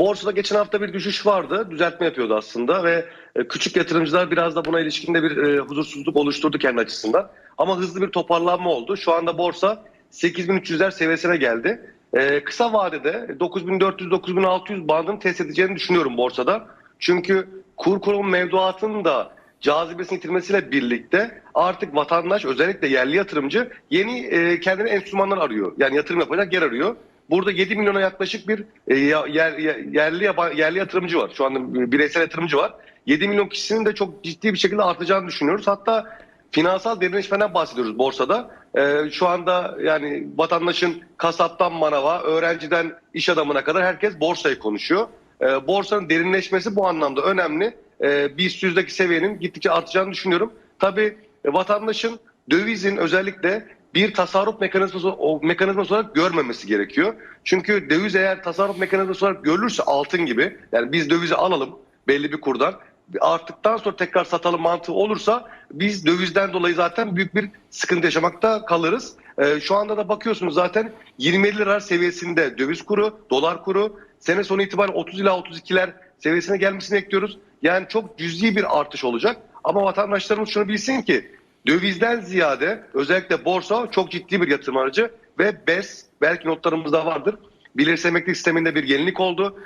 Borsada geçen hafta bir düşüş vardı. Düzeltme yapıyordu aslında ve e, küçük yatırımcılar biraz da buna ilişkinde bir e, huzursuzluk oluşturdu kendi açısından. Ama hızlı bir toparlanma oldu. Şu anda borsa 8300'ler seviyesine geldi. E, kısa vadede 9400-9600 bandını test edeceğini düşünüyorum borsada. Çünkü kur kurum mevduatının da cazibesini yitirmesiyle birlikte artık vatandaş özellikle yerli yatırımcı yeni e, kendine enstrümanlar arıyor. Yani yatırım yapacak yer arıyor. Burada 7 milyona yaklaşık bir e, yer, yer- yerli yerli yatırımcı var. Şu anda bireysel yatırımcı var. 7 milyon kişinin de çok ciddi bir şekilde artacağını düşünüyoruz. Hatta finansal derinleşmeden bahsediyoruz borsada. E, şu anda yani vatandaşın kasaptan manava, öğrenciden iş adamına kadar herkes borsayı konuşuyor. E, borsanın derinleşmesi bu anlamda önemli. E, BIST yüzdeki seviyenin gittikçe artacağını düşünüyorum. Tabii e, vatandaşın dövizin özellikle bir tasarruf mekanizması, o mekanizması olarak görmemesi gerekiyor. Çünkü döviz eğer tasarruf mekanizması olarak görülürse altın gibi yani biz dövizi alalım belli bir kurdan arttıktan sonra tekrar satalım mantığı olursa biz dövizden dolayı zaten büyük bir sıkıntı yaşamakta kalırız. Ee, şu anda da bakıyorsunuz zaten 20 lira seviyesinde döviz kuru, dolar kuru sene sonu itibariyle 30 ila 32'ler seviyesine gelmesini bekliyoruz. Yani çok cüzi bir artış olacak. Ama vatandaşlarımız şunu bilsin ki dövizden ziyade özellikle borsa çok ciddi bir yatırım aracı ve BES belki notlarımızda vardır. Bilirse emeklilik sisteminde bir yenilik oldu.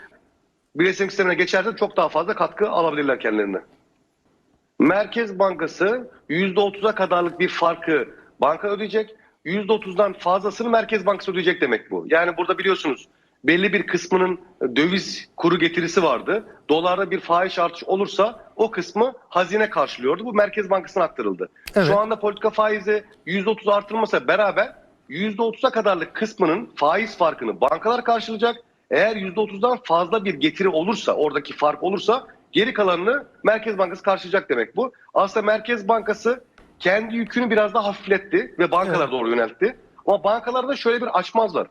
Bilirse sistemine geçerse çok daha fazla katkı alabilirler kendilerine. Merkez Bankası %30'a kadarlık bir farkı banka ödeyecek. %30'dan fazlasını Merkez Bankası ödeyecek demek bu. Yani burada biliyorsunuz belli bir kısmının döviz kuru getirisi vardı. Dolarda bir fahiş artış olursa o kısmı hazine karşılıyordu. Bu Merkez Bankası'na aktarıldı. Evet. Şu anda politika faizi %30 artırılmasa beraber %30'a kadarlık kısmının faiz farkını bankalar karşılayacak. Eğer %30'dan fazla bir getiri olursa, oradaki fark olursa geri kalanını Merkez Bankası karşılayacak demek bu. Aslında Merkez Bankası kendi yükünü biraz daha hafifletti ve bankalara Evet. doğru yöneltti. Ama bankalarda şöyle bir açmaz var.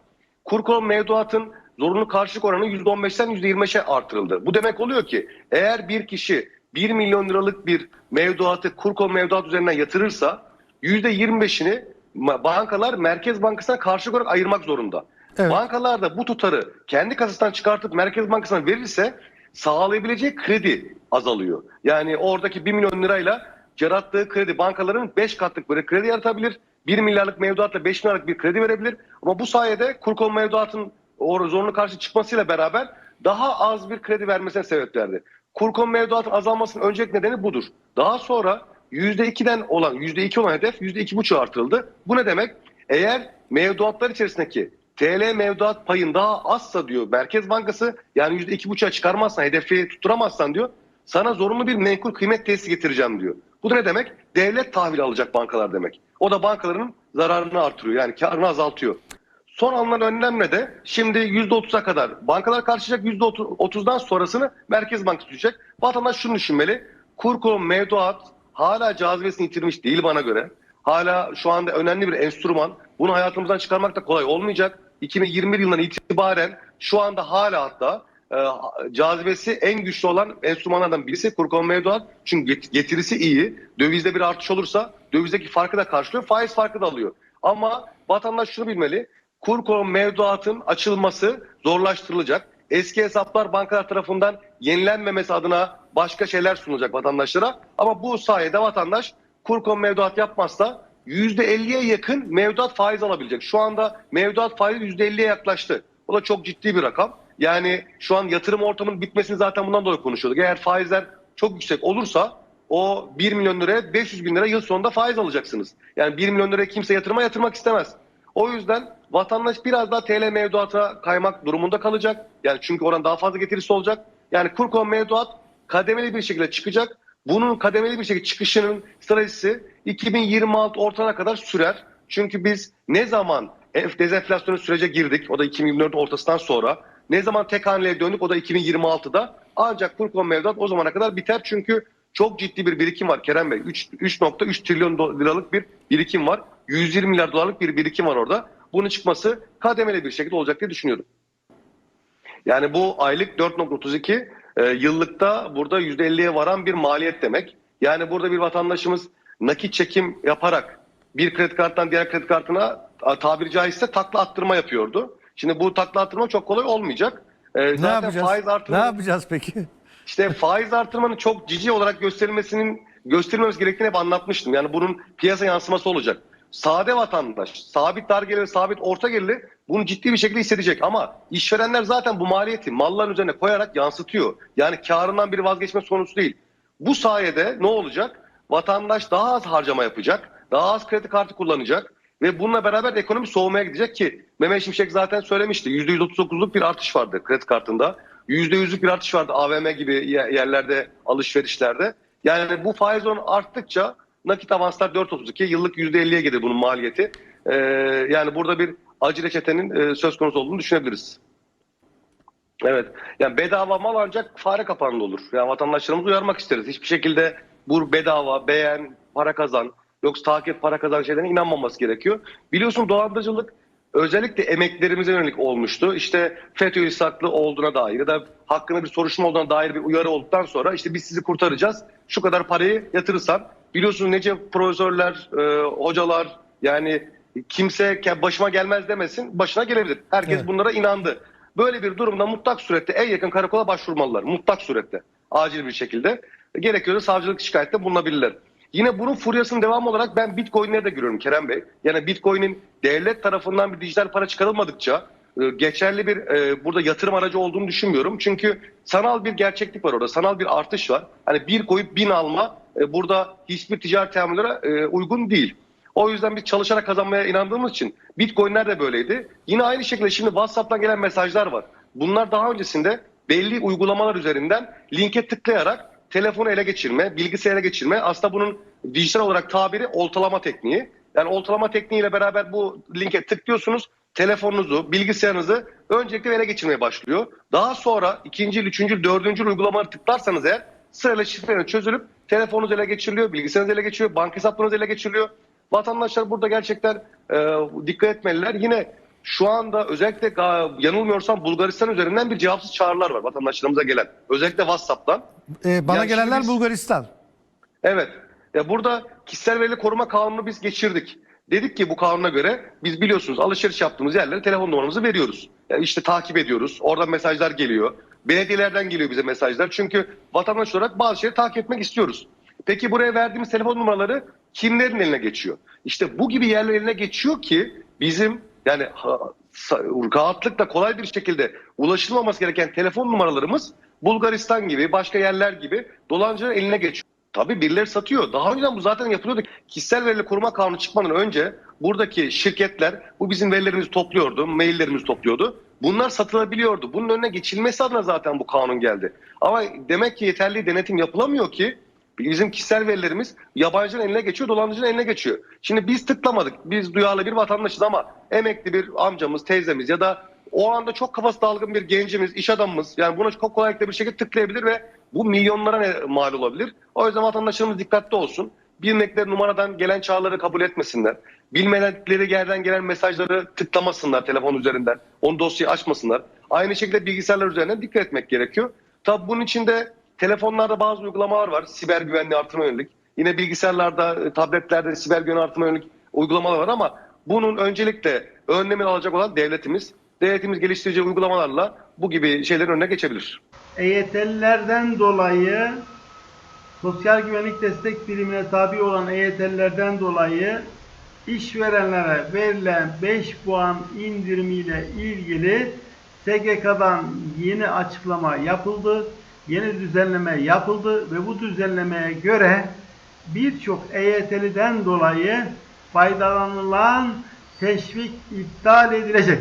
Kur konumu mevduatın zorunlu karşılık oranı %15'ten %25'e artırıldı. Bu demek oluyor ki eğer bir kişi 1 milyon liralık bir mevduatı kur konumu mevduat üzerinden yatırırsa %25'ini ma- bankalar Merkez Bankası'na karşılık olarak ayırmak zorunda. Evet. Bankalar da bu tutarı kendi kasasından çıkartıp Merkez Bankası'na verirse sağlayabileceği kredi azalıyor. Yani oradaki 1 milyon lirayla yarattığı kredi bankaların 5 katlık bir kredi yaratabilir. 1 milyarlık mevduatla 5 milyarlık bir kredi verebilir. Ama bu sayede kur konumu mevduatın o zorunlu karşı çıkmasıyla beraber daha az bir kredi vermesine sebep verdi. Kur konumu mevduatın azalmasının öncelik nedeni budur. Daha sonra %2'den olan %2 olan hedef %2,5 artırıldı. Bu ne demek? Eğer mevduatlar içerisindeki TL mevduat payın daha azsa diyor Merkez Bankası yani %2,5'a çıkarmazsan hedefi tutturamazsan diyor sana zorunlu bir menkul kıymet tesisi getireceğim diyor. Bu da ne demek? Devlet tahvil alacak bankalar demek. O da bankaların zararını artırıyor yani karını azaltıyor. Son alınan önlemle de şimdi %30'a kadar bankalar karşılayacak %30'dan sonrasını Merkez Bankası tutacak. Vatandaş şunu düşünmeli. Kur mevduat hala cazibesini yitirmiş değil bana göre. Hala şu anda önemli bir enstrüman. Bunu hayatımızdan çıkarmak da kolay olmayacak. 2020 yılından itibaren şu anda hala hatta e, cazibesi en güçlü olan enstrümanlardan birisi kur mevduat. Çünkü get- getirisi iyi. Dövizde bir artış olursa dövizdeki farkı da karşılıyor. Faiz farkı da alıyor. Ama vatandaş şunu bilmeli. Kur konumu mevduatın açılması zorlaştırılacak. Eski hesaplar bankalar tarafından yenilenmemesi adına başka şeyler sunulacak vatandaşlara. Ama bu sayede vatandaş kur konumu mevduat yapmazsa %50'ye yakın mevduat faiz alabilecek. Şu anda mevduat faizi %50'ye yaklaştı. Bu da çok ciddi bir rakam. Yani şu an yatırım ortamının bitmesini zaten bundan dolayı konuşuyorduk. Eğer faizler çok yüksek olursa o 1 milyon liraya 500 bin lira yıl sonunda faiz alacaksınız. Yani 1 milyon liraya kimse yatırıma yatırmak istemez. O yüzden vatandaş biraz daha TL mevduata kaymak durumunda kalacak. Yani çünkü oran daha fazla getirisi olacak. Yani kur konumu mevduat kademeli bir şekilde çıkacak. Bunun kademeli bir şekilde çıkışının stratejisi 2026 ortana kadar sürer. Çünkü biz ne zaman enf- dezenflasyonu sürece girdik o da 2024 ortasından sonra ne zaman tek haneliğe döndük o da 2026'da ancak kur konumu mevduat o zamana kadar biter çünkü çok ciddi bir birikim var Kerem Bey. 3 3.3 trilyon liralık bir birikim var. 120 milyar dolarlık bir birikim var orada. Bunun çıkması kademeli bir şekilde olacak diye düşünüyorum. Yani bu aylık 4.32 e, yıllıkta burada %50'ye varan bir maliyet demek. Yani burada bir vatandaşımız nakit çekim yaparak bir kredi karttan diğer kredi kartına tabiri caizse takla attırma yapıyordu. Şimdi bu takla attırma çok kolay olmayacak. e, Ne zaten yapacağız? faiz Ne artırımı yapacağız peki? işte faiz artırmanın çok cici olarak gösterilmesinin gösterilmemiz gerektiğini hep anlatmıştım. Yani bunun piyasa yansıması olacak. Sade vatandaş, sabit dar gelirli, sabit orta gelirli bunu ciddi bir şekilde hissedecek. Ama işverenler zaten bu maliyeti malların üzerine koyarak yansıtıyor. Yani karından bir vazgeçme sonucu değil. Bu sayede ne olacak? Vatandaş daha az harcama yapacak, daha az kredi kartı kullanacak ve bununla beraber ekonomi soğumaya gidecek ki Mehmet Şimşek zaten söylemişti. %139'luk bir artış vardı kredi kartında. %100'lük bir artış vardı AVM gibi ye- yerlerde, alışverişlerde. Yani bu faiz oranı arttıkça nakit avanslar 4.32, yıllık %50'ye gelir bunun maliyeti. Ee, yani burada bir acı reçetenin e, söz konusu olduğunu düşünebiliriz. Evet. Yani bedava mal ancak fare kapağında olur. Yani vatandaşlarımızı uyarmak isteriz. Hiçbir şekilde bu bedava, beğen, para kazan, yoksa takip para kazan şeylerine inanmaması gerekiyor. Biliyorsun dolandırıcılık özellikle emeklerimize yönelik olmuştu. İşte FETÖ saklı olduğuna dair ya da hakkında bir soruşturma olduğuna dair bir uyarı olduktan sonra işte biz sizi kurtaracağız. Şu kadar parayı yatırırsan. Biliyorsun nece profesörler, e, hocalar yani kimse başıma gelmez demesin başına gelebilir. Herkes Evet. bunlara inandı. Böyle bir durumda mutlak surette en yakın karakola başvurmalılar. Mutlak surette. Acil bir şekilde. Gerekiyorsa savcılık şikayette bulunabilirler. Yine bunun furyasının devamı olarak ben Bitcoin'leri de görüyorum Kerem Bey. Yani Bitcoin'in devlet tarafından bir dijital para çıkarılmadıkça geçerli bir e, burada yatırım aracı olduğunu düşünmüyorum. Çünkü sanal bir gerçeklik var orada. Sanal bir artış var. Hani bir koyup bin alma e, burada hiçbir ticaret teamüllere e, uygun değil. O yüzden biz çalışarak kazanmaya inandığımız için Bitcoin'ler de böyleydi. Yine aynı şekilde şimdi WhatsApp'tan gelen mesajlar var. Bunlar daha öncesinde belli uygulamalar üzerinden linke tıklayarak telefonu ele geçirme, bilgisayara geçirme. Aslında bunun dijital olarak tabiri oltalama tekniği. Yani oltalama tekniğiyle beraber bu linke tıklıyorsunuz. Telefonunuzu, bilgisayarınızı öncelikle ele geçirmeye başlıyor. Daha sonra ikinci, üçüncü, dördüncü uygulamaları tıklarsanız eğer sırayla şifreleri çözülüp telefonunuz ele geçiriliyor, bilgisayarınız ele geçiriyor, banka hesaplarınız ele geçiriliyor. Vatandaşlar burada gerçekten e, dikkat etmeliler. Yine şu anda özellikle yanılmıyorsam Bulgaristan üzerinden bir cevapsız çağrılar var vatandaşlarımıza gelen. Özellikle WhatsApp'tan. Ee, bana Yani gelenler biz- Bulgaristan. Evet. Ya burada kişisel veri koruma kanunu biz geçirdik. Dedik ki bu kanuna göre biz biliyorsunuz alışveriş yaptığımız yerlere telefon numaramızı veriyoruz. Yani işte takip ediyoruz. Oradan mesajlar geliyor. Belediyelerden geliyor bize mesajlar. Çünkü vatandaş olarak bazı şeyleri takip etmek istiyoruz. Peki buraya verdiğimiz telefon numaraları kimlerin eline geçiyor? İşte bu gibi yerlerin eline geçiyor ki bizim yani rahatlıkla kolay bir şekilde ulaşılmaması gereken telefon numaralarımız Bulgaristan gibi başka yerler gibi dolancıların eline geçiyor. Tabii birileri satıyor. Daha önceden bu zaten yapılıyordu. Kişisel verileri koruma kanunu çıkmadan önce buradaki şirketler bu bizim verilerimizi topluyordu, maillerimizi topluyordu. Bunlar satılabiliyordu. Bunun önüne geçilmesi adına zaten bu kanun geldi. Ama demek ki yeterli denetim yapılamıyor ki bizim kişisel verilerimiz yabancının eline geçiyor, dolandırıcının eline geçiyor. Şimdi biz tıklamadık. Biz duyarlı bir vatandaşız ama emekli bir amcamız, teyzemiz ya da o anda çok kafası dalgın bir gencimiz, iş adamımız yani buna çok kolaylıkla bir şekilde tıklayabilir ve bu milyonlara mal olabilir. O yüzden vatandaşlarımız dikkatli olsun. Bilmedikleri numaradan gelen çağrıları kabul etmesinler. Bilmedikleri yerden gelen mesajları tıklamasınlar telefon üzerinden. Onu dosyayı açmasınlar. Aynı şekilde bilgisayarlar üzerinden dikkat etmek gerekiyor. Tabii bunun içinde telefonlarda bazı uygulamalar var. Siber güvenliği artırma yönelik. Yine bilgisayarlarda, e, tabletlerde siber güvenliği artırma yönelik uygulamalar var ama bunun öncelikle önlemini alacak olan devletimiz. Devletimiz geliştireceği uygulamalarla bu gibi şeylerin önüne geçebilir. EYT'lilerden dolayı sosyal güvenlik destek birimine tabi olan EYT'lilerden dolayı işverenlere verilen 5 puan indirimiyle ilgili SGK'dan yeni açıklama yapıldı. Yeni düzenleme yapıldı ve bu düzenlemeye göre birçok EYT'liden dolayı faydalanılan teşvik iptal edilecek.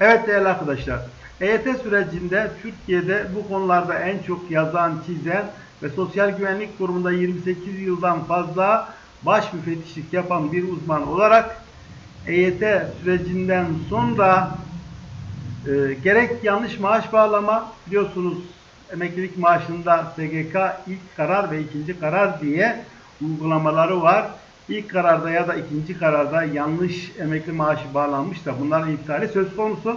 Evet değerli arkadaşlar, EYT sürecinde Türkiye'de bu konularda en çok yazan, çizen ve Sosyal Güvenlik Kurumu'nda 28 yıldan fazla baş müfettişlik yapan bir uzman olarak EYT sürecinden sonra e, gerek yanlış maaş bağlama biliyorsunuz emeklilik maaşında SGK ilk karar ve ikinci karar diye uygulamaları var. İlk kararda ya da ikinci kararda yanlış emekli maaşı bağlanmış da bunların iptali söz konusu.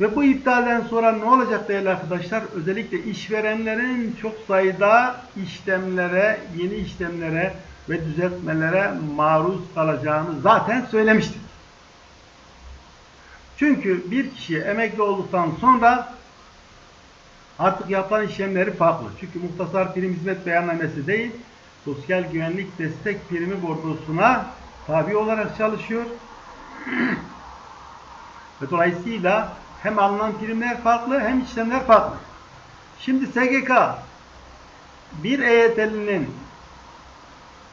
Ve bu iptalden sonra ne olacak değerli arkadaşlar? Özellikle işverenlerin çok sayıda işlemlere, yeni işlemlere ve düzeltmelere maruz kalacağını zaten söylemiştik. Çünkü bir kişi emekli olduktan sonra artık yapılan işlemleri farklı. Çünkü muhtasar prim hizmet beyannamesi değil, sosyal güvenlik destek primi bordrosuna tabi olarak çalışıyor. Ve dolayısıyla hem alınan primler farklı hem işlemler farklı. Şimdi SGK bir EYT'linin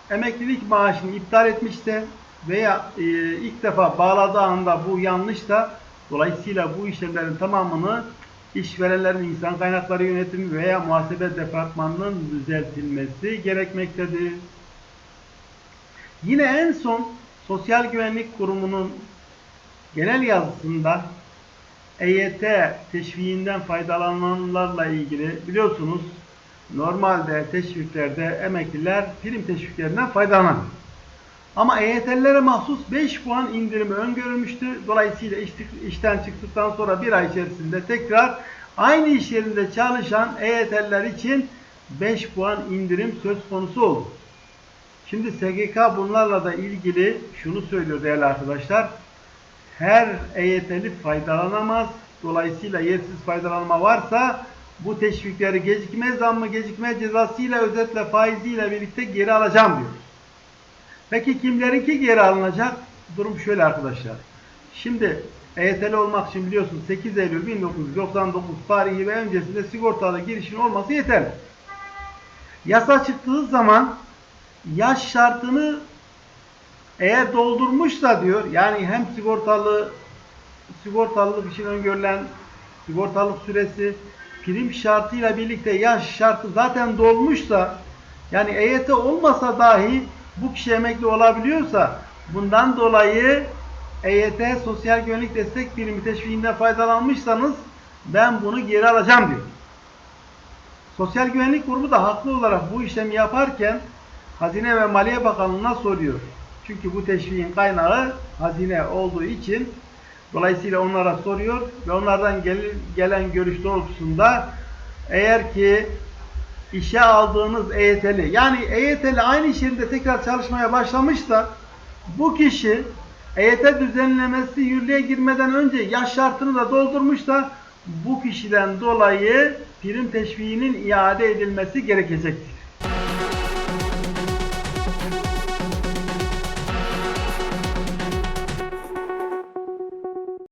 emeklilik maaşını iptal etmişse veya e, ilk defa bağladığı anda bu yanlışsa dolayısıyla bu işlemlerin tamamını işverenlerin insan kaynakları yönetimi veya muhasebe departmanının düzeltilmesi gerekmektedir. Yine en son Sosyal Güvenlik Kurumu'nun genel yazısında EYT teşviğinden faydalananlarla ilgili biliyorsunuz normalde teşviklerde emekliler prim teşviklerinden faydalanır. Ama EYT'lilere mahsus 5 puan indirimi öngörülmüştü. Dolayısıyla iş- işten çıktıktan sonra bir ay içerisinde tekrar aynı iş yerinde çalışan EYT'liler için 5 puan indirim söz konusu oldu. Şimdi SGK bunlarla da ilgili şunu söylüyor değerli arkadaşlar. Her EYT'li faydalanamaz. Dolayısıyla yersiz faydalanma varsa bu teşvikleri gecikme zammı gecikme cezasıyla özetle faiziyle birlikte geri alacağım diyor. Peki kimlerinki geri alınacak? Durum şöyle arkadaşlar. Şimdi EYT'li olmak için biliyorsunuz 8 Eylül 1999 tarihi ve öncesinde sigortalı girişin olması yeterli. Yasa çıktığı zaman yaş şartını eğer doldurmuşsa diyor yani hem sigortalı sigortalılık için öngörülen sigortalık süresi prim şartıyla birlikte yaş şartı zaten dolmuşsa yani EYT olmasa dahi bu kişi emekli olabiliyorsa bundan dolayı EYT sosyal güvenlik destek birimi teşviğinden faydalanmışsanız ben bunu geri alacağım diyor. Sosyal Güvenlik Kurumu da haklı olarak bu işlemi yaparken Hazine ve Maliye Bakanlığı'na soruyor. Çünkü bu teşviğin kaynağı hazine olduğu için dolayısıyla onlara soruyor ve onlardan gel- gelen görüş doğrultusunda eğer ki işe aldığınız EYT'li yani EYT'li aynı iş yerinde tekrar çalışmaya başlamışsa bu kişi EYT düzenlemesi yürürlüğe girmeden önce yaş şartını da doldurmuşsa bu kişiden dolayı prim teşviğinin iade edilmesi gerekecektir.